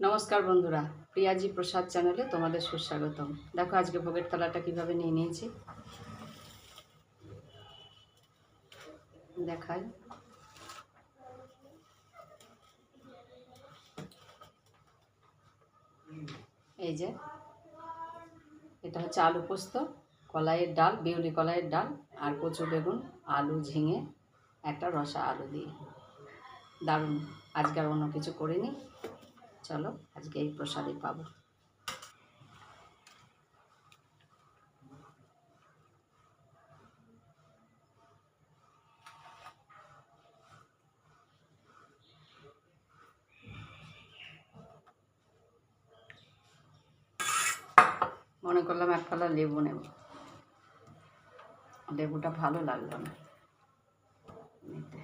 নমস্কার বন্ধুরা, প্রিয়াজি প্রসাদ চ্যানেলে তোমাদের সুস্বাগতম। দেখো আজকে ভোগের থালাটা কীভাবে নিয়ে নিয়েছি। দেখাই। এই যে, এটা হচ্ছে আলু পোস্ত, কলাইয়ের ডাল, বিউলি কলাইয়ের ডাল আর কচু বেগুন, আলু ঝিঙে, একটা রসা আলু দিয়ে। দারুণ, আজকে আর অন্য কিছু করিনি। চলো, আজকে এই প্রসাদই পাবো। মনে করলাম এক ফালা লেবু নেব। লেবুটা ভালো লাগল না। নিতে।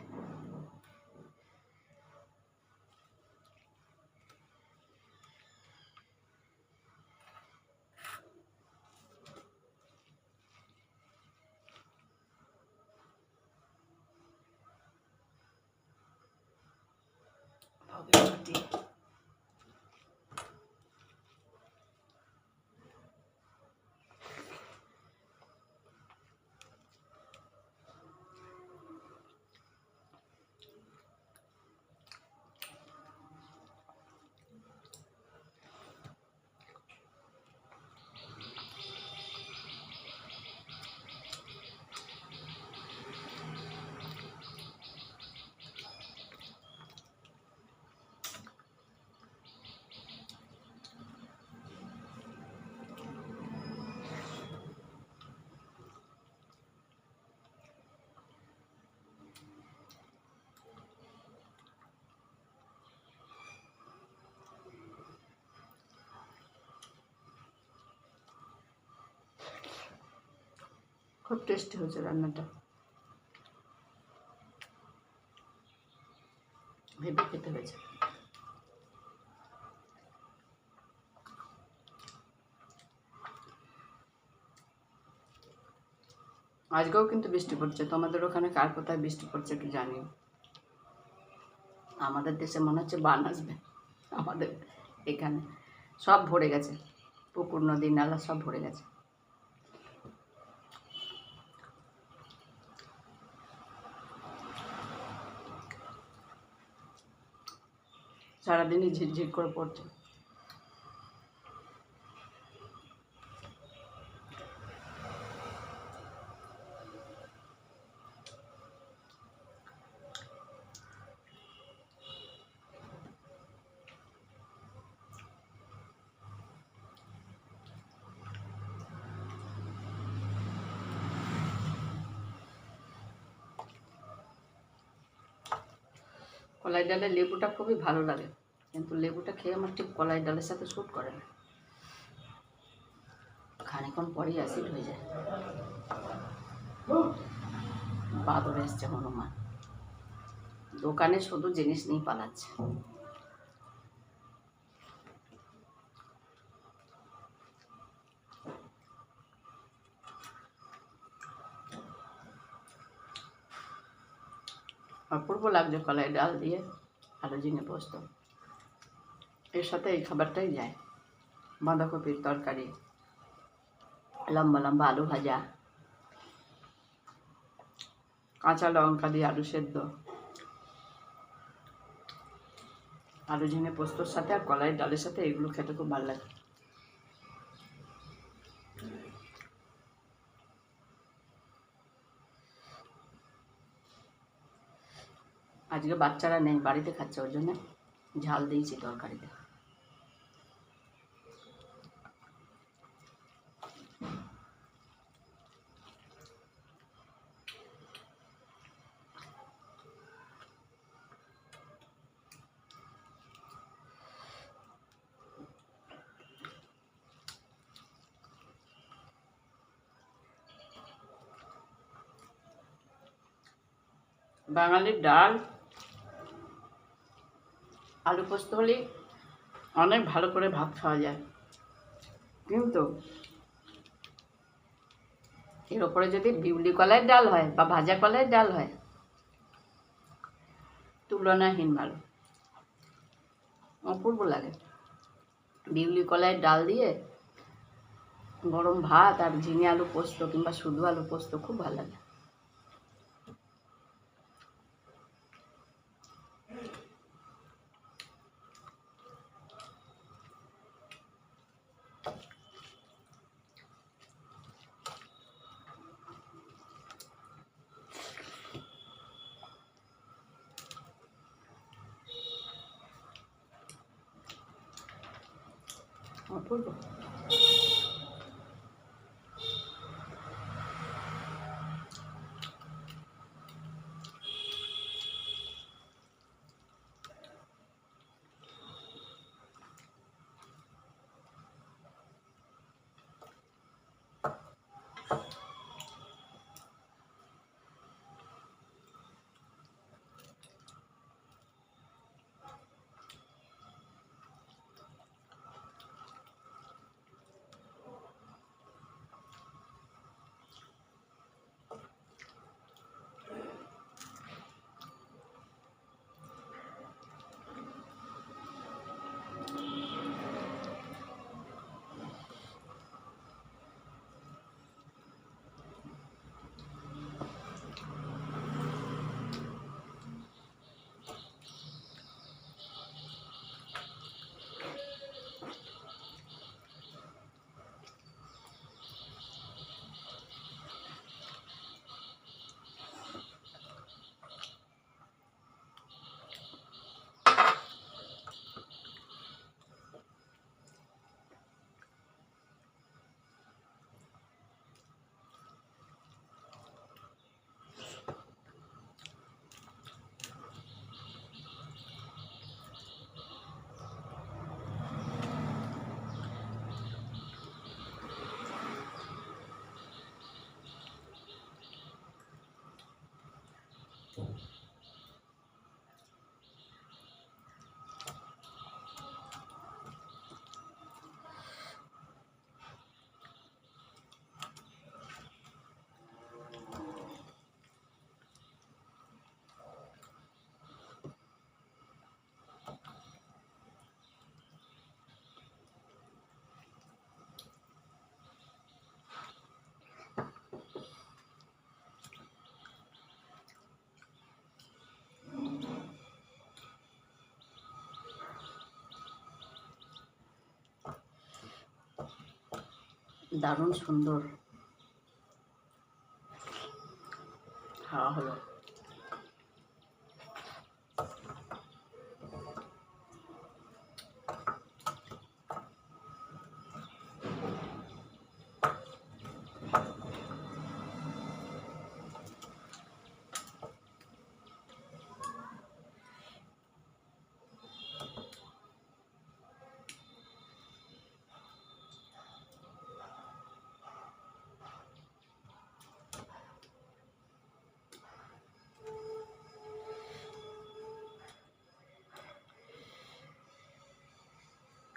ভোগের বাটি। খুব টেস্টি হয়েছে রান্নাটা। ভেবে খেতে হয়েছে। আজকেও কিন্তু বৃষ্টি পড়ছে, তোমাদের ওখানে কার কোথায় বৃষ্টি পড়ছে একটু জানিও আমাদের দেশে মনে হচ্ছে বান আসবে, আমাদের এখানে। সব ভরে গেছে, পুকুর, নদী, নালা সব ভরে গেছে। সারাদিনই ঝিরঝির করে পড়ছে। কলাই ডালের লেবুটা খুবই ভালো লাগে। কিন্তু লেবুটা খেয়ে আমার ঠিক কলাই ডালের সাথে শ্যুট করে না। খানিক্ষণ পরেই অ্যাসিড হয়ে যায়। বাদর এসছে হনুমান। দোকানে শুধু জিনিস নিয়ে পালাচ্ছে। অপূর্ব লাগছে কলাই ডাল দিয়ে আলু ঝিঙে পোস্ত। এর সাথে এই খাবারটাই যায়। বাঁধাকপির তরকারি, লম্বা লম্বা আলু ভাজা, কাঁচা লঙ্কা দিয়ে আলু সেদ্ধ, আলু ঝিঙে পোস্তর সাথে আর কলাই ডালের সাথে এগুলো খেতে খুব ভালো লাগে। আজকে বাচ্চারা নেই, বাড়িতে খাচ্ছে, ওর জন্য ঝাল দিয়েছি তরকারিতে। বাঙালির ডাল, আলু পোস্ত হলে অনেক ভালো করে ভাত খাওয়া যায়। কিন্তু এর ওপরে যদি বিউলি কলাইয়ের ডাল হয় বা ভাজা কলাইয়ের ডাল হয়, তুলনাহীন ভালো। অপূর্ব লাগে। বিউলি কলাইয়ের ডাল দিয়ে গরম ভাত আর ঝিঙে আলু পোস্ত কিংবা শুধু আলু পোস্ত খুব ভালো লাগে। 我不冷 অপূর্ব দারুণ সুন্দর। খাওয়া হলো।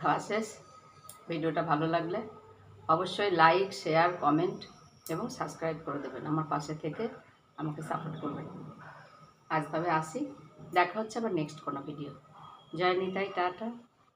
খাওয়া ভিডিওটা ভালো লাগলে অবশ্যই লাইক শেয়ার কমেন্ট এবং সাবস্ক্রাইব করে দেবেন আমার পাশে থেকে আমাকে সাপোর্ট করবেন। আজ তবে আসি, দেখা হচ্ছে আবার নেক্সট কোনো ভিডিও জয় নিতাই, টাটা।